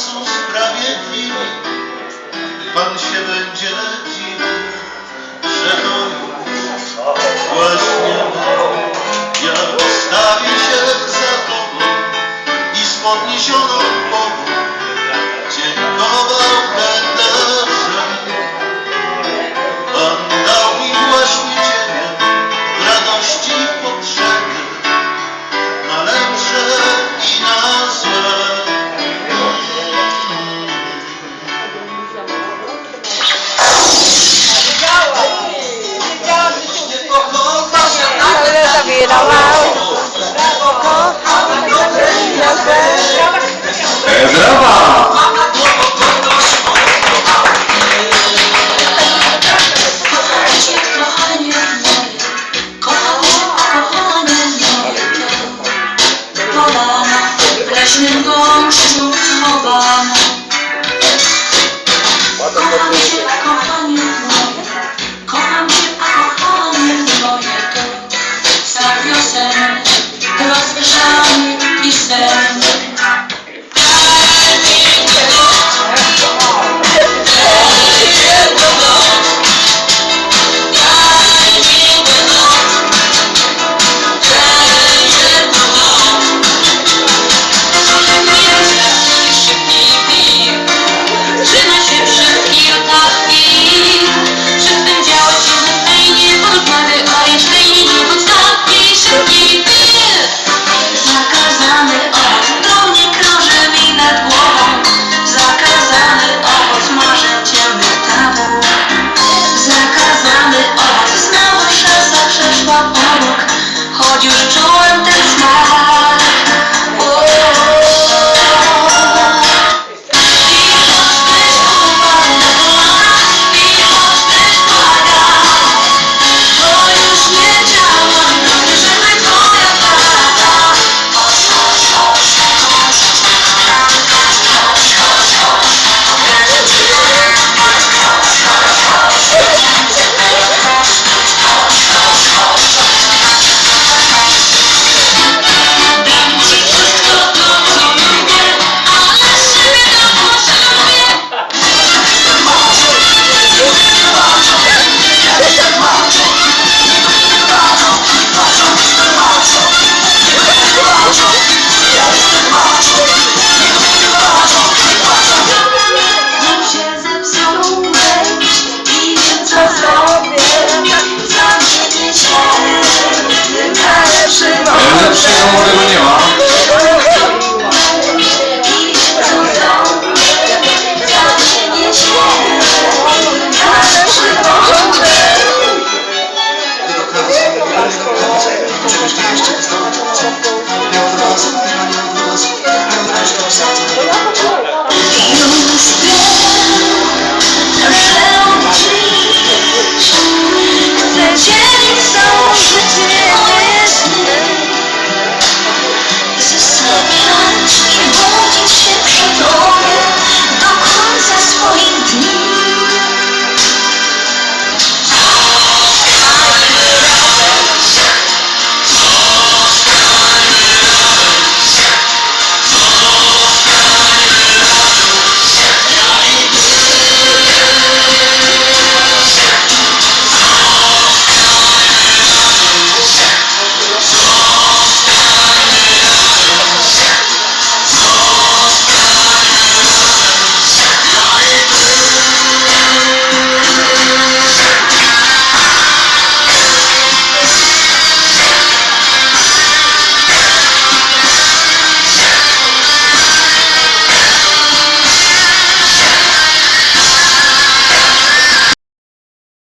końcu sprawie Pan się będzie dziwił, że moje it around. Go home, She don't really